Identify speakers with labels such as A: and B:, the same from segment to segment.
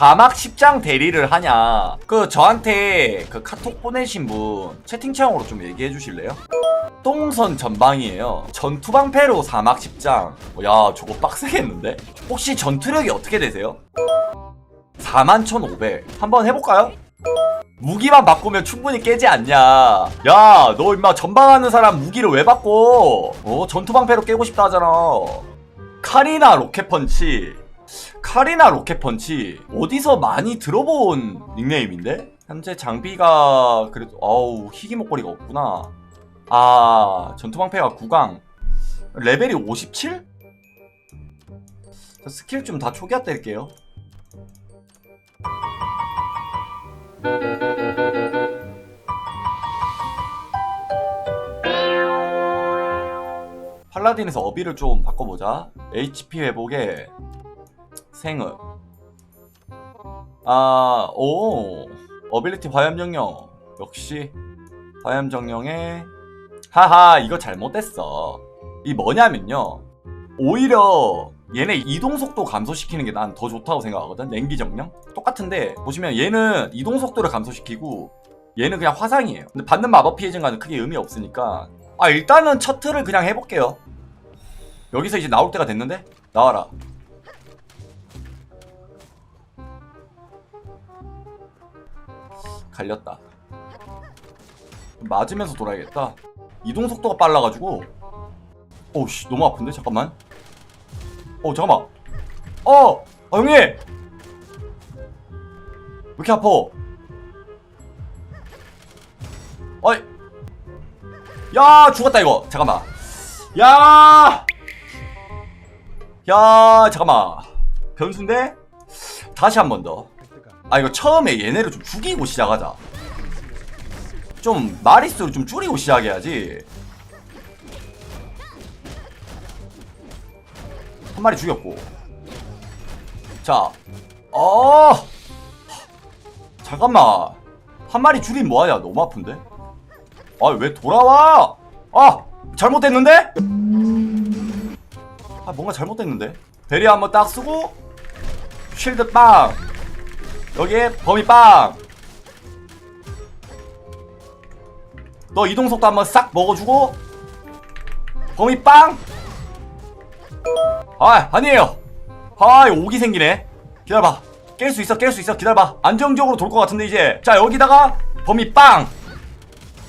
A: 사막 10장 대리를 하냐 그 저한테 그 카톡 보내신 분 채팅창으로 좀 얘기해 주실래요? 똥선 전방이에요 전투방패로 사막 10장 야 저거 빡세겠는데? 혹시 전투력이 어떻게 되세요? 41,500 한번 해볼까요? 무기만 바꾸면 충분히 깨지 않냐 야 너 임마 전방하는 사람 무기를 왜 바꿔 어 전투방패로 깨고 싶다 하잖아 카리나 로켓펀치 카리나 로켓펀치 어디서 많이 들어본 닉네임인데? 현재 장비가 그래도 어우 희귀 목걸이가 없구나 아 전투방패가 9강 레벨이 57? 저 스킬 좀 다 초기화 때릴게요 팔라딘에서 어비를 좀 바꿔보자. HP 회복에 생읍. 아, 오. 어빌리티 화염 정령. 역시 화염 정령에 하하, 이거 잘못됐어. 이 뭐냐면요. 오히려 얘네 이동 속도 감소시키는 게 난 더 좋다고 생각하거든. 냉기 정령. 똑같은데 보시면 얘는 이동 속도를 감소시키고 얘는 그냥 화상이에요. 근데 받는 마법 피해 증가는 크게 의미 없으니까 아 일단은 첫 틀을 그냥 해볼게요. 여기서 이제 나올 때가 됐는데 나와라. 갈렸다. 맞으면서 돌아야겠다. 이동 속도가 빨라가지고. 오씨 너무 아픈데 잠깐만. 어 잠깐만. 어, 아, 형님. 왜 이렇게 아파? 어이. 야 죽었다 이거 잠깐만 야! 야 잠깐만 변수인데? 다시 한 번 더 아 이거 처음에 얘네를 좀 죽이고 시작하자 좀 마리수를 좀 줄이고 시작해야지 한 마리 죽였고 자 어! 잠깐만 한 마리 줄이면 뭐하냐 너무 아픈데? 아 왜 돌아와? 아 잘못됐는데? 아 뭔가 잘못됐는데? 베리 한번 딱 쓰고 쉴드 빵 여기에 범위 빵. 너 이동 속도 한번 싹 먹어주고 범위 빵. 아 아니에요. 아 오기 생기네. 기다려봐. 깰 수 있어 깰 수 있어 기다려봐. 안정적으로 돌 것 같은데 이제 자 여기다가 범위 빵.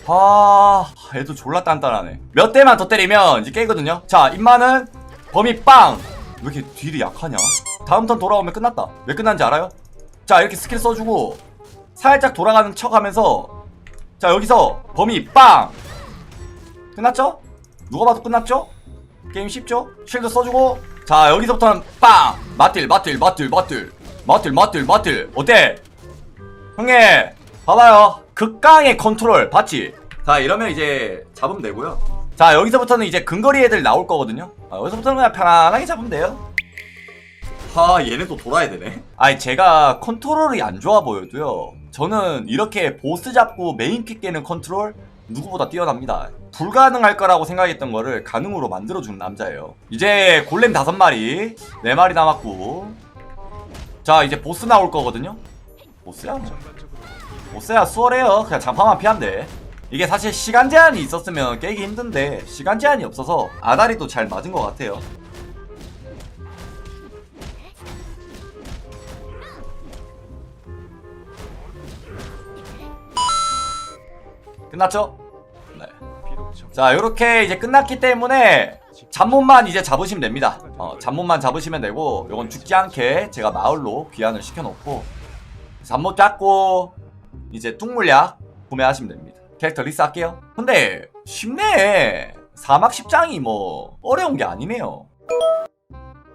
A: 아, 애도 졸라 단단하네. 몇 대만 더 때리면 이제 깨거든요. 자, 임마는 범위 빵. 왜 이렇게 딜이 약하냐? 다음 턴 돌아오면 끝났다. 왜 끝난지 알아요? 자, 이렇게 스킬 써주고 살짝 돌아가는 척하면서 자 여기서 범위 빵. 끝났죠? 누가 봐도 끝났죠? 게임 쉽죠? 쉴드 써주고 자 여기서부터는 빵. 맞딜, 맞딜, 맞딜, 맞딜, 맞딜, 맞딜, 맞딜. 어때? 형님, 봐봐요. 극강의 컨트롤 봤지? 자 이러면 이제 잡으면 되고요. 자 여기서부터는 이제 근거리 애들 나올 거거든요. 아, 여기서부터는 그냥 편안하게 잡으면 돼요. 아 얘네 또 돌아야 되네. 아니 제가 컨트롤이 안 좋아 보여도요. 저는 이렇게 보스 잡고 메인 픽 깨는 컨트롤 누구보다 뛰어납니다. 불가능할 거라고 생각했던 거를 가능으로 만들어주는 남자예요. 이제 골렘 다섯 마리, 네 마리 남았고, 자 이제 보스 나올 거거든요. 보스야 뭐. 보스야 수월해요. 그냥 피하면 돼. 이게 사실 시간 제한이 있었으면 깨기 힘든데 시간 제한이 없어서 아다리도 잘 맞은 것 같아요. 끝났죠? 네. 자, 이렇게 이제 끝났기 때문에 잡문만 이제 잡으시면 됩니다. 어, 잡문만 잡으시면 되고, 요건 죽지 않게 제가 마을로 귀환을 시켜놓고, 잡못 잡고, 이제 뚱물약 구매하시면 됩니다. 캐릭터 리스 할게요. 근데 쉽네. 사막 10장이 뭐 어려운 게 아니네요.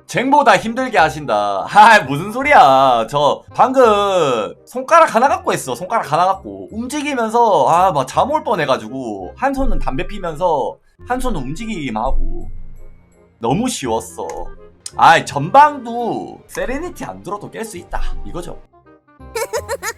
A: 쟁보다 힘들게 하신다. 하 무슨 소리야. 저 방금 손가락 하나 갖고 했어. 손가락 하나 갖고 움직이면서 아 막 잠 올 뻔해가지고 한 손은 담배 피면서 한 손은 움직이기만 하고 너무 쉬웠어. 아 전방도 세레니티 안 들어도 깰 수 있다. 이거죠.